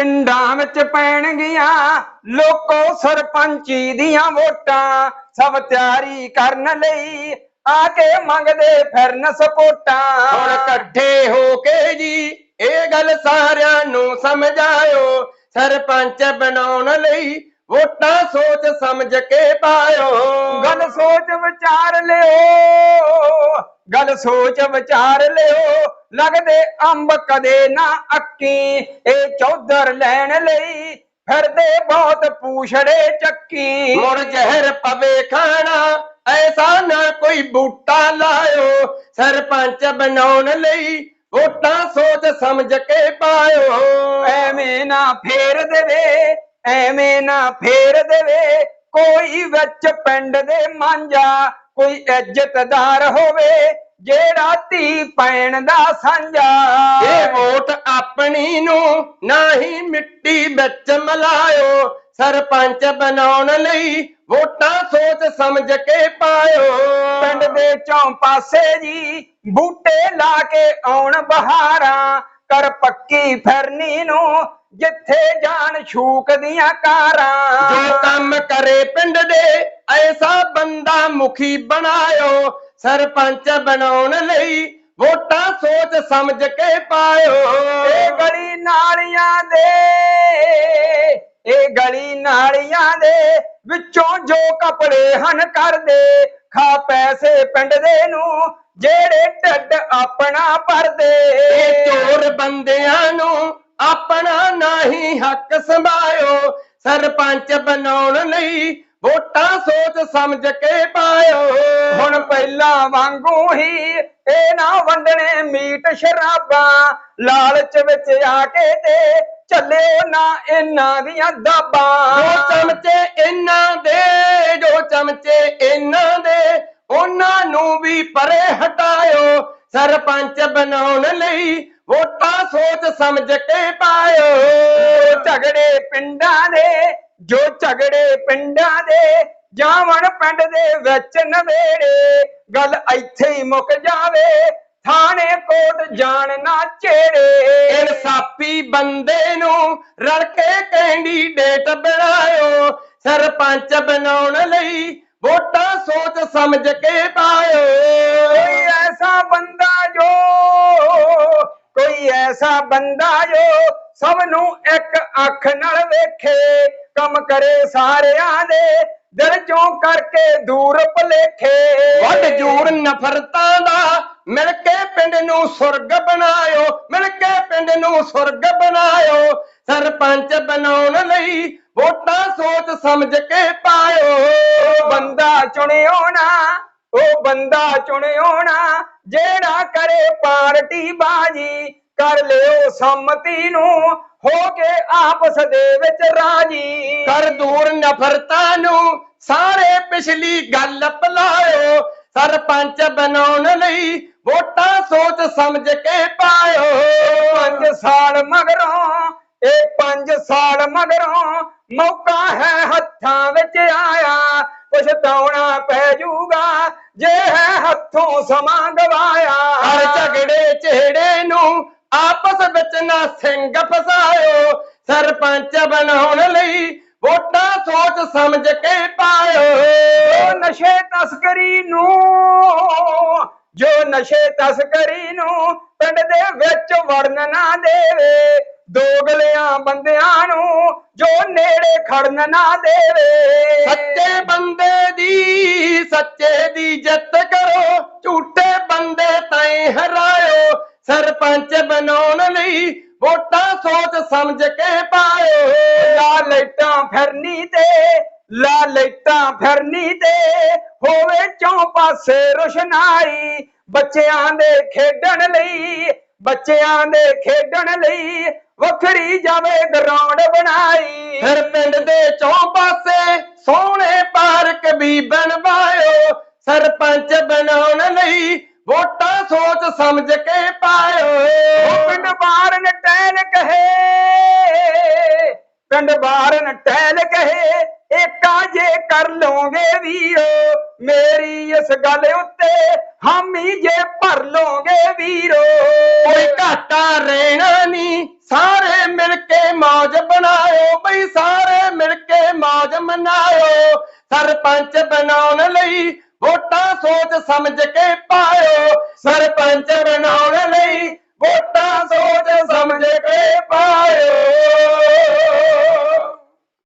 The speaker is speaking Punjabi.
ਪਿੰਡਾਂ ਵਿੱਚ ਪੈਣਗੀਆਂ ਲੋਕੋ ਸਰਪੰਚੀ ਦੀਆਂ ਵੋਟਾਂ। ਸਭ ਤਿਆਰੀ ਕਰਨ ਲਈ ਆ ਕੇ ਮੰਗਦੇ ਫਿਰਨ ਸਪੋਟਾਂ। ਹੁਣ ਇਕੱਠੇ ਹੋ ਕੇ ਜੀ ਇਹ ਗੱਲ ਸਾਰਿਆਂ ਨੂੰ ਸਮਝਾਇਓ। ਸਰਪੰਚ ਬਣਾਉਣ ਲਈ ਵੋਟਾਂ ਸੋਚ ਸਮਝ ਕੇ ਪਾਇਓ। ਗੱਲ ਸੋਚ ਵਿਚਾਰ ਲਿਓ ਗੱਲ ਸੋਚ ਵਿਚਾਰ ਲਿਓ। ਲੱਗਦੇ ਅੰਬ ਕਦੇ ਨਾ ਅੱਕੀ। ਇਹ ਚੌਧਰ ਲੈਣ ਲਈ ਫਿਰਦੇ ਬਹੁਤ ਪੂਛੜੇ ਚੱਕੀ। ਮੁੜ ਜ਼ਹਿਰ ਪਵੇ ਖਾਣਾ ਐਸਾ ਨਾ ਕੋਈ ਬੂਟਾ ਲਾਇਓ। ਸਰਪੰਚ ਬਣਾਉਣ ਲਈ ਵੋਟਾਂ ਸੋਚ ਸਮਝ ਕੇ ਪਾਇਓ। ਐਵੇਂ ਨਾ ਫੇਰ ਦੇਵੇ ਐਵੇਂ ਨਾ ਫੇਰ ਦੇਵੇ। ਕੋਈ ਵਿੱਚ ਪਿੰਡ ਦੇ ਮਾਂਜਾ ਕੋਈ ਇੱਜ਼ਤਦਾਰ ਹੋਵੇ। ਜਿਹੜਾ ਧੀ ਪੈਣ ਦਾ ਸਾਂਝਾ। ਇਹ ਵੋਟ ਆਪਣੀ ਨੂੰ ਨਹੀਂ ਮਿੱਟੀ ਵਿੱਚ ਮਿਲਾਇਓ। ਸਰਪੰਚ ਬਣਾਉਣ ਲਈ ਵੋਟਾਂ ਸੋਚ ਸਮਝ ਕੇ ਪਾਇਓ। ਪਿੰਡ ਦੇ ਚੌਂ ਪਾਸੇ ਜੀ ਬੂਟੇ ਲਾ ਕੇ ਆਉਣ ਬਹਾਰਾਂ। ਕਰ ਪੱਕੀ ਫਿਰਨੀ ਨੂੰ ਜਿੱਥੇ ਜਾਣ ਛੂਕ ਦੀਆਂ ਜੋ ਕਾਰਾਂ ਕੰਮ ਕਰੇ ਪਿੰਡ ਦੇ ਐਸਾ ਬੰਦਾ ਮੁਖੀ ਬਣਾਇਓ। ਸਰਪੰਚ ਬਣਾਉਣ ਲਈ ਵੋਟਾਂ ਸੋਚ ਸਮਝ ਕੇ ਪਾਇਓ। ਇਹ ਗਲੀ ਨਾਲੀਆਂ ਦੇ ਇਹ ਗਲੀ ਨਾਲੀਆਂ ਦੇ ਵਿੱਚੋਂ ਜੋ ਕਪੜੇ ਹਨ ਕਰਦੇ ਖਾ ਪੈਸੇ ਪਿੰਡ ਦੇ ਨੂੰ ਜਿਹੜੇ ਢੱਡ ਆਪਣਾ ਭਰਦੇ। ਇਹ ਚੋਰ ਬੰਦਿਆਂ ਨੂੰ ਆਪਣਾ ਨਹੀਂ ਹੱਕ ਸੰਭਾਇਓ। ਸਰਪੰਚ ਬਣਾਉਣ ਲਈ ਵੋਟਾਂ ਸੋਚ ਸਮਝ ਕੇ ਪਾਇਓ। ਹੁਣ ਪਹਿਲਾਂ ਵਾਂਗੂ ਹੀ ਇਹ ਨਾ ਵੰਡਣੇ ਮੀਟ ਸ਼ਰਾਬਾਂ ਲਾਲਚ ਵਿੱਚ ਆ ਕੇ ਤੇ ਚੱਲਿਓ ਨਾ ਇਹਨਾਂ ਦੀਆਂ ਜੋ ਦਾਬਾਂ ਚਮਚੇ ਇਹਨਾਂ ਦੇ ਜੋ ਚਮਚੇ ਇਹਨਾਂ ਦੇ ਉਹਨਾਂ ਨੂੰ ਵੀ ਪਰੇ ਹਟਾਇਓ। ਸਰਪੰਚ ਬਣਾਉਣ ਲਈ ਵੋਟਾਂ ਸੋਚ ਸਮਝ ਕੇ ਪਾਇਓ। ਝਗੜੇ ਪਿੰਡਾਂ ਦੇ ਜੋ ਝਗੜੇ ਪਿੰਡਾਂ ਦੇ ਜਾਵਣ ਪਿੰਡ ਦੇ ਵਿੱਚ ਨਵੇੜੇ ਗੱਲ ਇੱਥੇ ਹੀ ਮੁੱਕ ਜਾਵੇ ਥਾਣੇ ਕੋਟ ਜਾਣ ਨਾ ਛੇੜੇ ਇਨਸਾਫੀ ਬੰਦੇ ਨੂੰ ਰਲ ਕੇ ਕੈਂਡੀਡੇਟ ਬਣਾਇਓ ਸਰਪੰਚ ਬਣਾਉਣ ਲਈ ਵੋਟਾਂ ਸੋਚ ਸਮਝ ਕੇ ਪਾਇਓ। ਕੋਈ ਐਸਾ ਬੰਦਾ ਜੋ ਕੋਈ ਐਸਾ ਬੰਦਾ ਜੋ ਸਭ ਨੂੰ ਇੱਕ ਅੱਖ ਨਾਲ ਵੇਖੇ ਕੰਮ ਕਰੇ ਸਾਰਿਆਂ ਦੇ ਦਿਲ ਚੋਂ ਕਰਕੇ ਦੂਰ ਭਲੇਖੇ। ਵੱਡ ਜੂੜ ਨਫ਼ਰਤਾਂ ਦਾ ਮਿਲ ਕੇ ਪਿੰਡ ਨੂੰ ਸੁਰਗ ਬਣਾਇਓ ਮਿਲ ਕੇ ਪਿੰਡ ਨੂੰ ਸੁਰਗ ਬਣਾਇਓ। ਸਰਪੰਚ ਬਣਾਉਣ ਲਈ ਵੋਟਾਂ ਸੋਚ ਸਮਝ ਕੇ ਪਾਇਓ। ਬੰਦਾ ਚੁਣਿਓ ਨਾ ਉਹ ਬੰਦਾ ਚੁਣਿਓ ਨਾ ਜਿਹੜਾ ਕਰੇ ਪਾਰਟੀ ਬਾਜੀ ਕਰ ਲਿਓ ਸੰਮਤੀ ਨੂੰ। ਹੋ ਕੇ ਆਪਸ ਦੇ ਵਿੱਚ ਰਾਜੀ। ਕਰ ਦੂਰ ਨਫ਼ਰਤਾਂ ਨੂੰ ਸਾਰੇ ਪਿਛਲੀ ਗੱਲ ਭੁਲਾਇਓ। ਸਰਪੰਚ ਬਣਾਉਣ ਲਈ ਵੋਟਾਂ ਸੋਚ ਸਮਝ ਕੇ ਪਾਇਓ। ਪੰਜ ਸਾਲ ਮਗਰੋਂ ਇਹ ਪੰਜ ਸਾਲ ਮਗਰੋਂ ਮੌਕਾ ਹੈ ਹੱਥਾਂ ਵਿੱਚ ਆਇਆ। ਪਛਤਾਉਣਾ ਪੈ ਜਾਊਗਾ ਜੇ ਹੈ ਹੱਥੋਂ ਸਮਾਂ ਗਵਾਇਆ। ਹਰ ਝਗੜੇ ਚਿਹੜੇ ਨੂੰ ਆਪਸ ਵਿੱਚ ਨਾ ਸਿੰਘ ਫਸਾਇਓ ਸਰਪੰਚ ਬਣਾਉਣ ਲਈ ਵੋਟਾਂ ਸੋਚ ਸਮਝ ਕੇ ਪਾਇਓ। ਜੋ ਨਸ਼ੇ ਤਸਕਰੀ ਨੂੰ ਜੋ ਨਸ਼ੇ ਤਸਕਰੀ ਨੂੰ ਪਿੰਡ ਦੇ ਵਿੱਚ ਵੜਨ ਨਾ ਦੇਵੇ ਦੋਗਲਿਆਂ ਬੰਦਿਆਂ ਨੂੰ ਜੋ ਨੇੜੇ ਖੜਨ ਨਾ ਦੇਵੇ। ਸੱਚੇ ਬੰਦੇ ਦੀ ਸੱਚੇ ਵੋਟਾਂ ਸੋਚ ਸਮਝ ਕੇ ਪਾਇਓ। ਲਾ ਲੈਟਾਂ ਫਿਰਨੀ ਤੇ, ਲਾ ਲੈਟਾਂ ਫਿਰਨੀ ਤੇ, ਹੋਵੇ ਚੌਂ ਪਾਸੇ ਰੁਸ਼ਨਾਈ ਬੱਚਿਆਂ ਦੇ ਖੇਡਣ ਲਈ, ਬੱਚਿਆਂ ਦੇ ਖੇਡਣ ਲਈ, ਵੱਖਰੀ ਜਾਵੇ ਗਰਾਉਂਡ ਬਣਾਈ। ਫਿਰ ਪਿੰਡ ਦੇ ਚੌਂ ਪਾਸੇ ਸੋਹਣੇ ਪਾਰਕ ਵੀ ਬਣਵਾਇਓ, ਸਰਪੰਚ ਬਣਾਉਣ ਲਈ ਵੋਟਾਂ ਸੋਚ ਸਮਝ ਕੇ ਪਾਇਓ ਪਿੰਡ ਬਾਰਨ ਟਹਿਲ ਕਹੇ। ਪਿੰਡ ਬਾਰਨ ਟਹਿਲ ਕਹੇ। ਏਕਾ ਜੇ ਕਰ ਲੋਗੇ ਵੀਰੋ ਮੇਰੀ ਇਸ ਗੱਲ ਉੱਤੇ ਹਾਮੀ ਜੇ ਭਰ ਲੋਗੇ ਵੀਰੋ। ਕੋਈ ਘਾਟਾ ਰਹਿਣਾ ਨਹੀਂ ਸਾਰੇ ਮਿਲ ਕੇ ਮੌਜ ਬਣਾਇਓ ਬਈ ਸਾਰੇ ਮਿਲ ਕੇ ਮੌਜ ਮਨਾਇਓ ਸਰਪੰਚ ਬਣਾਉਣ ਲਈ ਵੋਟਾਂ ਸੋਚ ਸਮਝ ਕੇ ਪਾਇਓ। ਸਰਪੰਚ ਬਣਾਉਣ ਲਈ ਵੋਟਾਂ ਸੋਚ ਸਮਝ ਕੇ ਪਾਇਓ।